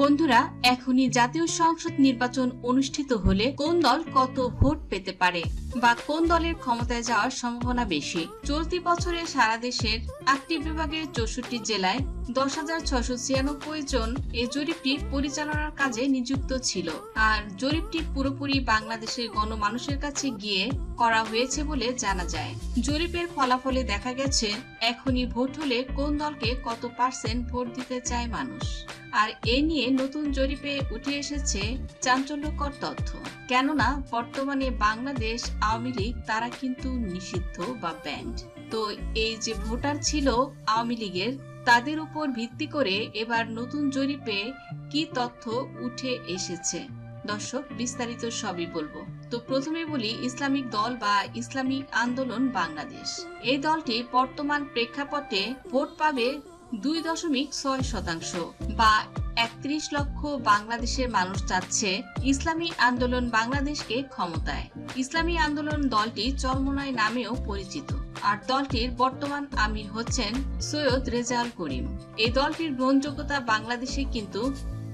বন্ধুরা, এখনই জাতীয় সংসদ নির্বাচন অনুষ্ঠিত হলে কোন দল কত ভোট পেতে পারে বা কোন দলের ক্ষমতায় যাওয়ার সম্ভাবনা বেশি? চলতি বছরে সারা দেশের আটটি বিভাগের চৌষট্টি জেলায় দশ হাজার ছশো ছিয়ানব্বই জন এই জরিপটি পরিচালনার কাজে নিযুক্ত ছিল। আর জরিপটি পুরোপুরি বাংলাদেশের গণমানুষের কাছে গিয়ে করা হয়েছে বলে জানা যায়। জরিপের ফলাফলে দেখা গেছে, এখনই ভোট হলে কোন দলকে কত পার্সেন্ট ভোট দিতে চায় মানুষ? আর এ নিয়ে নতুন জরিপে উঠে এসেছে চাঞ্চল্যকর তথ্য। কেননা, বর্তমানে বাংলাদেশ আওয়ামী লীগ, তারা কিন্তু নিষিদ্ধ বা ব্যান্ড তো এই যে ভোটার ছিল আওয়ামী লীগের, তাদের উপর ভিত্তি করে এবার নতুন জরিপে কি তথ্য উঠে এসেছে? দর্শক, বিস্তারিত সবই বলব। তো প্রথমে বলি, ইসলামিক দল বা ইসলামিক আন্দোলন বাংলাদেশ। এই দলটি বর্তমান প্রেক্ষাপটে ভোট পাবে দুই দশমিক ছয় শতাংশ বা একত্রিশ লক্ষ বাংলাদেশের মানুষ চাচ্ছে ইসলামী আন্দোলন বাংলাদেশকে ক্ষমতায়। ইসলামী আন্দোলন দলটি চরমনায় নামেও পরিচিত। আর দলটির বর্তমান আমির হচ্ছেন সৈয়দ রেজাল করিম। এই দলটির গ্রহণযোগ্যতা বাংলাদেশে কিন্তু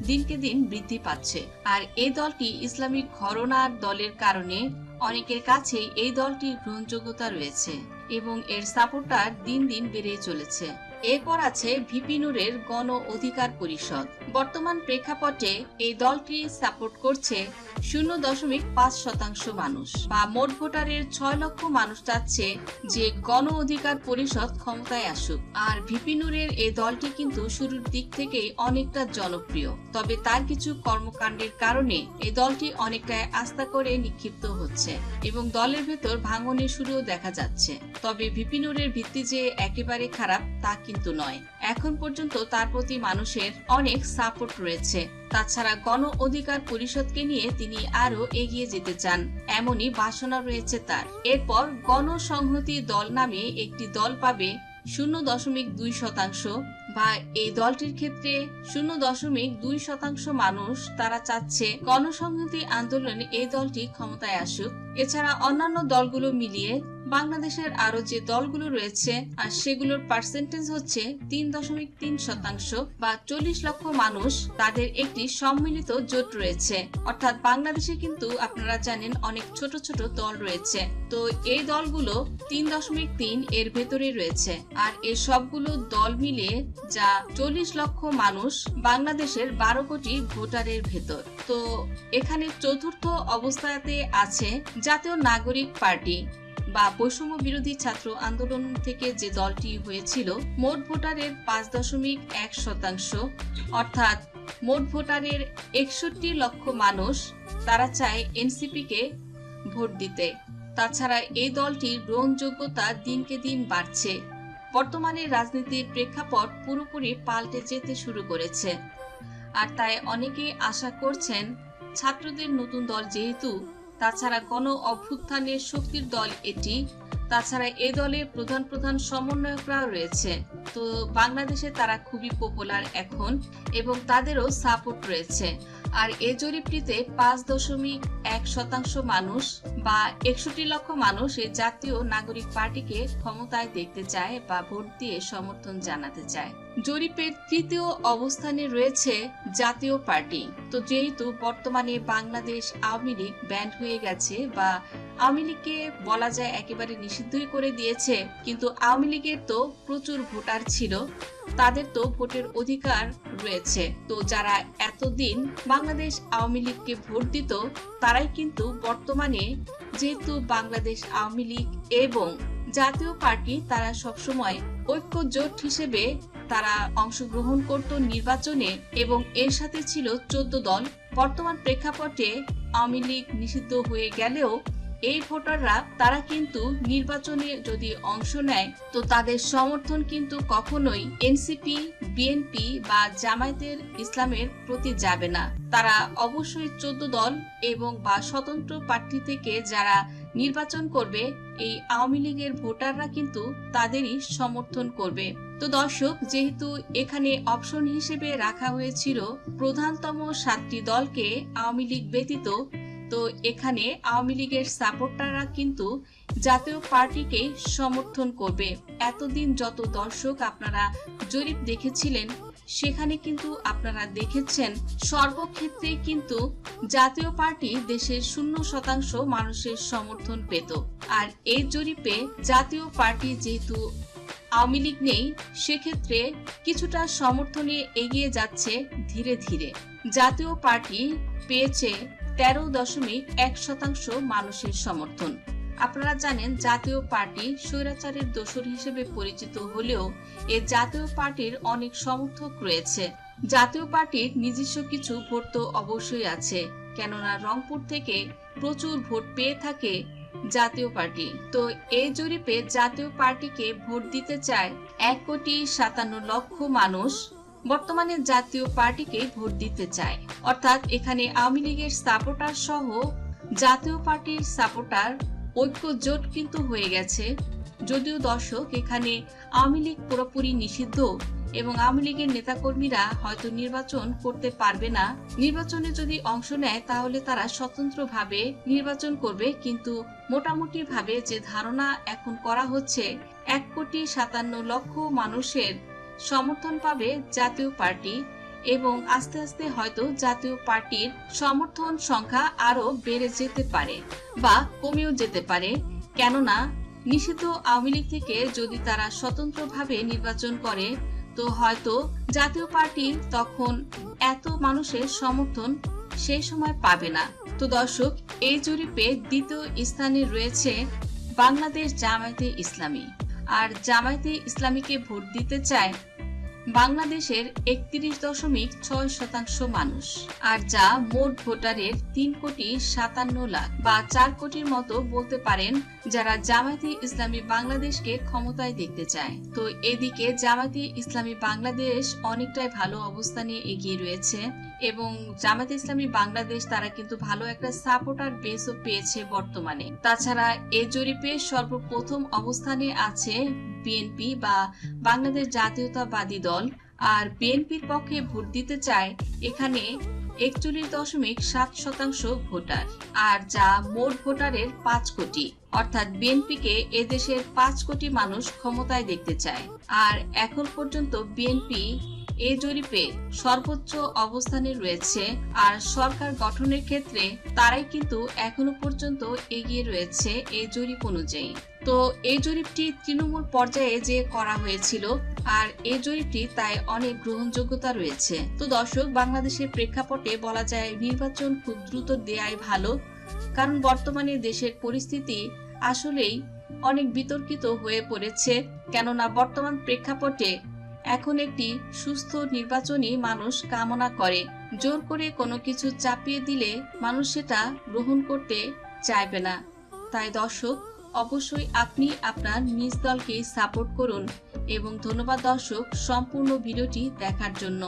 দিনকে দিন বৃদ্ধি পাচ্ছে। আর এই দলটি ইসলামিক ঘরনার দলের কারণে অনেকের কাছে এই দলটির গ্রহণযোগ্যতা রয়েছে এবং এর সাপোর্টার দিন দিন বেড়ে চলেছে। এরপর আছে ভিপিনুরের গণ অধিকার পরিষদ। বর্তমান প্রেক্ষাপটে এই দলটি সাপোর্ট করছে শূন্য দশমিক পাঁচ শতাংশ মানুষ বা মোট ভোটারের ছয় লক্ষ মানুষ চাচ্ছে যে গণ অধিকার পরিষদ ক্ষমতায় আসুক। আর ভিপিনুরের এই দলটি কিন্তু শুরুর দিক থেকেই অনেকটা জনপ্রিয়। তবে তার কিছু কর্মকাণ্ডের কারণে এই দলটি অনেকটাই আস্থা করে নিক্ষিপ্ত হচ্ছে এবং দলের ভেতর ভাঙনের শুরুও দেখা যাচ্ছে। তবে ভিপিনুরের ভিত্তি যে একেবারে খারাপ তা কিন্তু নয়। এখন পর্যন্ত তার প্রতি মানুষের অনেক সাপোর্ট রয়েছে। তাছাড়া গণ অধিকার পরিষদকে নিয়ে তিনি আরও এগিয়ে যেতে চান, এমনই বাসনা রয়েছে তার। এরপর গণসংহতি দল নামে একটি দল পাবে শূন্য দশমিক দুই শতাংশ বা এই দলটির ক্ষেত্রে শূন্য দশমিক দুই শতাংশ মানুষ তারা চাচ্ছে গণসংহতি আন্দোলনে এই দলটি ক্ষমতায় আসুক। এছাড়া অন্যান্য দলগুলো মিলিয়ে বাংলাদেশের আরও যে দলগুলো রয়েছে, আর সেগুলোর পার্সেন্টেজ হচ্ছে তিন দশমিক তিন শতাংশ বা চল্লিশ লক্ষ মানুষ, তাদের একটি সম্মিলিত জোট রয়েছে। অর্থাৎ বাংলাদেশে কিন্তু আপনারা জানেন অনেক ছোট ছোট দল রয়েছে। তো এই দলগুলো তিন দশমিক তিন এর ভেতরে রয়েছে। আর এই সবগুলো দল মিলিয়ে যা চল্লিশ লক্ষ মানুষ বাংলাদেশের বারো কোটি ভোটারের ভেতর। তো এখানে চতুর্থ অবস্থাতে আছে জাতীয় নাগরিক পার্টি। বা বৈষম্য বিরোধী ছাত্র আন্দোলন থেকে যে দলটি হয়েছিল, মোট ভোটারের পাঁচ দশমিক এক শতাংশ। অর্থাৎ মোট ভোটারের একষট্টি লক্ষ মানুষ তারা চায় এনসিপিকে ভোট দিতে। তাছাড়া এই দলটির গ্রহণযোগ্যতা দিনকে দিন বাড়ছে। বর্তমানে রাজনীতির প্রেক্ষাপট পুরোপুরি পাল্টে যেতে শুরু করেছে। আর তাই অনেকেই আশা করছেন, ছাত্রদের নতুন দল যেহেতু তাছাড়া গণ অভ্যুত্থানের শক্তির দল এটি। তাছাড়া এ দলের প্রধান প্রধান সমন্বয়করাও রয়েছে। তো বাংলাদেশে তারা খুবই পপুলার এখন এবং তাদেরও সাপোর্ট রয়েছে। আর এ জরিপটিতে পাঁচ দশমিক এক শতাংশ মানুষ বা একষট্টি লক্ষ মানুষ এই জাতীয় নাগরিক পার্টিকে ক্ষমতায় দেখতে চায় বা ভোট দিয়ে সমর্থন জানাতে চায়। জরিপের তৃতীয় অবস্থানে রয়েছে জাতীয় পার্টি। তো যেহেতু বর্তমানে বাংলাদেশ আওয়ামী লীগ ব্যান্ড হয়ে গেছে বা আওয়ামী লীগকে বলা যায় একেবারে নিষিদ্ধই করে দিয়েছে, কিন্তু আওয়ামী লীগের তো প্রচুর ভোটার ছিল, তাদের তো ভোটের অধিকার রয়েছে। তো যারা এতদিন বাংলাদেশ আওয়ামী লীগকে ভোট দিত, তারাই কিন্তু বর্তমানে যেহেতু বাংলাদেশ আওয়ামী লীগ এবং জাতীয় পার্টি, তারা সবসময় ঐক্য জোট হিসেবে তারা অংশগ্রহণ করত নির্বাচনে এবং এর সাথে ছিল চোদ্দ দল। বর্তমান প্রেক্ষাপটে আওয়ামী লীগ নিষিদ্ধ হয়ে গেলেও এই ভোটাররা, তারা কিন্তু নির্বাচনে যদি অংশ নেয়, তো তাদের সমর্থন কিন্তু কখনোই এনসিপি, বিএনপি বা জামায়াতের ইসলামের প্রতি যাবে না। তারা অবশ্যই চোদ্দ দল এবং বা স্বতন্ত্র প্রার্থী থেকে যারা নির্বাচন করবে, এই আওয়ামী লীগের ভোটাররা কিন্তু তাদেরই সমর্থন করবে। তো দর্শক, যেহেতু এখানে অপশন হিসেবে রাখা হয়েছিল, প্রধানতম সাতটি দলকে আওয়ামী লীগ ব্যতীত তো এখানে আওয়ামী লীগের সাপোর্টাররা কিন্তু জাতীয় পার্টিকে সমর্থন করবে। এতদিন যত দর্শক আপনারা জরিপ দেখেছিলেন, সেখানে কিন্তু আপনারা দেখেছেন, সর্বক্ষেত্রে কিন্তু জাতীয় পার্টি দেশের শূন্য শতাংশ মানুষের সমর্থন পেত। আর এই জরিপে জাতীয় পার্টি যেহেতু আওয়ামী লীগ নেই, সেক্ষেত্রে কিছুটা সমর্থনে এগিয়ে যাচ্ছে ধীরে ধীরে। জাতীয় পার্টি পেয়েছে তেরো দশমিক এক শতাংশ মানুষের সমর্থন। আপনারা জানেন, জাতীয় পার্টি স্বৈরাচারের দোসর হিসেবে পরিচিত হলেও এ জাতীয় পার্টির অনেক সমর্থক রয়েছে। জাতীয় পার্টির নিজস্ব কিছু ভোট তো অবশ্যই আছে, কেননা রংপুর থেকে প্রচুর ভোট পেয়ে থাকে জাতীয় পার্টি। তো এই জরিপে জাতীয় পার্টিকে ভোট দিতে চায় এক কোটি সাতান্ন লক্ষ মানুষ। বর্তমানে জাতীয় পার্টিকে ভোট দিতে চায়। অর্থাৎ এখানে আওয়ামী লীগের সাপোর্টার সহ জাতীয় পার্টির সাপোর্টার ঐক্য জোট কিন্তু হয়ে গেছে। যদিও দর্শক, এখানে আওয়ামী লীগ পুরোপুরি নিষিদ্ধ এবং আওয়ামী লীগের নেতাকর্মীরা হয়তো নির্বাচন করতে পারবে না। নির্বাচনে যদি অংশ নেয়, তাহলে তারা স্বতন্ত্রভাবে নির্বাচন করবে। কিন্তু মোটামুটি ভাবে যে ধারণা এখন করা হচ্ছে, এক কোটি সাতান্ন লক্ষ মানুষের সমর্থন পাবে জাতীয় পার্টি এবং আস্তে আস্তে হয়তো জাতীয় পার্টির সমর্থন সংখ্যা আরও বেড়ে যেতে পারে বা কমেও যেতে পারে। কেননা, নিষিদ্ধ আওয়ামী লীগ থেকে যদি তারা স্বতন্ত্রভাবে নির্বাচন করে, তো হয়তো জাতীয় পার্টি তখন এত মানুষের সমর্থন সেই সময় পাবে না। তো দর্শক, এই জরিপে দ্বিতীয় স্থানে রয়েছে বাংলাদেশ জামায়াতে ইসলামী। আর জামায়াতে ইসলামীকে ভোট দিতে চায় বাংলাদেশের একত্রিশ দশমিক ছয় শতাংশ মানুষ, আর যা মোট ভোটারের তিন কোটি সাতান্ন লাখ বা চার কোটির মতো বলতে পারেন যারা জামাতি ইসলামী বাংলাদেশকে ক্ষমতায় দেখতে চায়। তো এদিকে জামাতি ইসলামী বাংলাদেশ অনেকটাই ভালো অবস্থানে এগিয়ে রয়েছে। এবং জামায়াতে ইসলামী বাংলাদেশ তারা কিন্তু ভালো একটা সাপোর্টার বেসও পেয়েছে বর্তমানে। তাছাড়া এ জরিপে সর্বপ্রথম অবস্থানে আছে বিএনপি বা বাংলাদেশ জাতীয়তাবাদী দল। আর বিএনপির পক্ষে ভোট দিতে চায় এখানে একচল্লিশ দশমিক সাত শতাংশ ভোটার, আর যা মোট ভোটারের পাঁচ কোটি। অর্থাৎ বিএনপিকে এদেশের পাঁচ কোটি মানুষ ক্ষমতায় দেখতে চায়। আর এখন পর্যন্ত বিএনপি এই জরিপে সর্বোচ্চ অবস্থানে রয়েছে আর সরকার গঠনের ক্ষেত্রে তারাই কিন্তু এখনও পর্যন্ত এগিয়ে রয়েছে এই জরিপ অনুযায়ী। তো এই জরিপটি তৃণমূল পর্যায়ে যে করা হয়েছিল আর এই জরিপটি তাই অনেক গ্রহণযোগ্যতা রয়েছে। তো দর্শক, বাংলাদেশের প্রেক্ষাপটে বলা যায় নির্বাচন খুব দ্রুত দেয়াই ভালো, কারণ বর্তমানে দেশের পরিস্থিতি আসলেই অনেক বিতর্কিত হয়ে পড়েছে। কেননা বর্তমান প্রেক্ষাপটে এখন একটি সুস্থ নির্বাচনী মানুষ কামনা করে। জোর করে কোনো কিছু চাপিয়ে দিলে মানুষ সেটা গ্রহণ করতে চাইবে না। তাই দর্শক, অবশ্যই আপনি আপনার নিজ দলকে সাপোর্ট করুন এবং ধন্যবাদ দর্শক সম্পূর্ণ ভিডিওটি দেখার জন্য।